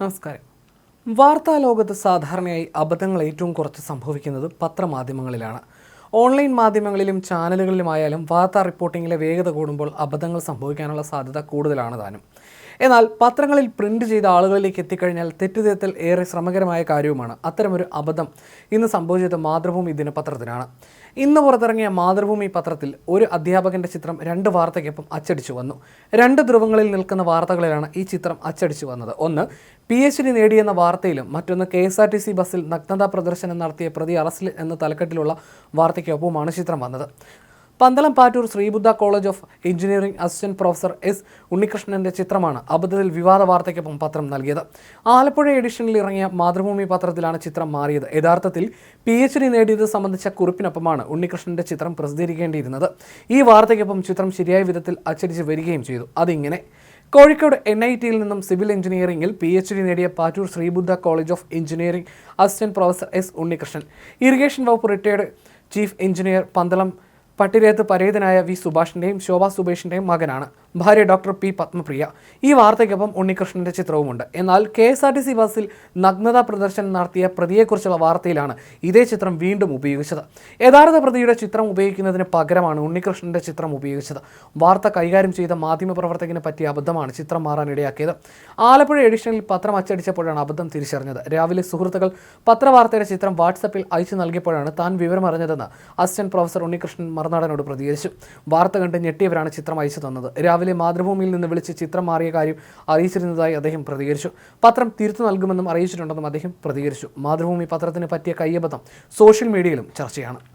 നമസ്കാരം. വാർത്താ ലോകത്ത് സാധാരണയായി അബദ്ധങ്ങൾ ഏറ്റവും കുറച്ച് സംഭവിക്കുന്നത് പത്രമാധ്യമങ്ങളിലാണ്. ഓൺലൈൻ മാധ്യമങ്ങളിലും ചാനലുകളിലുമായാലും വാർത്താ റിപ്പോർട്ടിങ്ങിലെ വേഗത കൂടുമ്പോൾ അബദ്ധങ്ങൾ സംഭവിക്കാനുള്ള സാധ്യത കൂടുതലാണ് താനും. എന്നാൽ പത്രങ്ങളിൽ പ്രിന്റ് ചെയ്ത ആളുകളിലേക്ക് എത്തിക്കഴിഞ്ഞാൽ തെറ്റുതിരുത്തൽ ഏറെ ശ്രമകരമായ കാര്യവുമാണ്. അത്തരമൊരു അബദ്ധം ഇന്ന് സംഭവിച്ചത് മാതൃഭൂമി ദിനപത്രത്തിനാണ് ഇന്ന് പുറത്തിറങ്ങിയ മാതൃഭൂമി പത്രത്തിൽ ഒരു അധ്യാപകന്റെ ചിത്രം രണ്ട് വാർത്തയ്ക്കൊപ്പം അച്ചടിച്ചു വന്നു. രണ്ട് ധ്രുവങ്ങളിൽ നിൽക്കുന്ന വാർത്തകളിലാണ് ഈ ചിത്രം അച്ചടിച്ചു വന്നത്. ഒന്ന് പി എച്ച് ഡി നേടിയെന്ന വാർത്തയിലും മറ്റൊന്ന് K S R T C ബസ്സിൽ നഗ്നതാ പ്രദർശനം നടത്തിയ പ്രതി അറസ്റ്റിൽ എന്ന തലക്കെട്ടിലുള്ള വാർത്തയ്ക്കൊപ്പമാണ് ചിത്രം വന്നത്. Pandalam Pattoor Sreebuddha college of engineering assistant professor S ഉണ്ണികൃഷ്ണന്റെ ചിത്രമാണ് അബദ്ധത്തിൽ വിവാദ വാർത്തയ്ക്കൊപ്പം പത്രം നൽകിയത്. ആലപ്പുഴ എഡിഷനിൽ ഇറങ്ങിയ മാതൃഭൂമി പത്രത്തിലാണ് ചിത്രം മാറിയത്. യഥാർത്ഥത്തിൽ പി എച്ച് ഡി നേടിയത് സംബന്ധിച്ച കുറിപ്പിനൊപ്പമാണ് ഉണ്ണികൃഷ്ണന്റെ ചിത്രം പ്രസിദ്ധീകരിക്കേണ്ടിയിരുന്നത്. ഈ വാർത്തയ്ക്കൊപ്പം ചിത്രം ശരിയായ വിധത്തിൽ അച്ചടിച്ച് വരികയും ചെയ്തു. അതിങ്ങനെ. കോഴിക്കോട് എൻ ഐ ടിയിൽ നിന്നും സിവിൽ എഞ്ചിനീയറിംഗിൽ പി എച്ച് ഡി നേടിയ Pattoor Sreebuddha college of engineering assistant professor S Unnikrishnan. Irrigation വകുപ്പ് റിട്ടയർഡ് ചീഫ് എഞ്ചിനീയർ പന്തളം പട്ടിരേത്ത് പരേതനായ വി സുഭാഷിന്റെയും ശോഭാ സുബേഷിന്റെയും മകനാണ് ഭാര്യ ഡോക്ടർ പി പത്മപ്രിയ. ഈ വാർത്തയ്ക്കൊപ്പം ഉണ്ണികൃഷ്ണന്റെ ചിത്രവുമുണ്ട്. എന്നാൽ K S R T C ബസ്സിൽ നഗ്നതാ പ്രദർശനം നടത്തിയ പ്രതിയെക്കുറിച്ചുള്ള വാർത്തയിലാണ് ഇതേ ചിത്രം വീണ്ടും ഉപയോഗിച്ചത്. യഥാർത്ഥ പ്രതിയുടെ ചിത്രം ഉപയോഗിക്കുന്നതിന് പകരമാണ് ഉണ്ണികൃഷ്ണന്റെ ചിത്രം ഉപയോഗിച്ചത്. വാർത്ത കൈകാര്യം ചെയ്ത മാധ്യമപ്രവർത്തകന് പറ്റിയ അബദ്ധമാണ് ചിത്രം മാറാൻ ഇടയാക്കിയത്. ആലപ്പുഴ എഡിഷനിൽ പത്രം അച്ചടിച്ചപ്പോഴാണ് അബദ്ധം തിരിച്ചറിഞ്ഞത്. രാവിലെ സുഹൃത്തുക്കൾ പത്രവാർത്തയുടെ ചിത്രം വാട്സപ്പിൽ അയച്ചു നൽകിയപ്പോഴാണ് താൻ വിവരമറിഞ്ഞതെന്ന് അസിസ്റ്റന്റ് പ്രൊഫസർ ഉണ്ണികൃഷ്ണൻ മറുനാടനോട് പ്രതികരിച്ചു. വാർത്ത കണ്ട് ഞെട്ടിയവരാണ് ചിത്രം അയച്ചു തന്നത്. രാവിലെ മാതൃഭൂമിയിൽ നിന്ന് വിളിച്ച് ചിത്രം മാറിയ കാര്യം അറിയിച്ചിരുന്നതായി അദ്ദേഹം പ്രതികരിച്ചു. പത്രം തിരുത്തു നൽകുമെന്നും അറിയിച്ചിട്ടുണ്ടെന്നും അദ്ദേഹം പ്രതികരിച്ചു. മാതൃഭൂമി പത്രത്തിന് പറ്റിയ കയ്യബദ്ധം സോഷ്യൽ മീഡിയയിലും ചർച്ചയാണ്.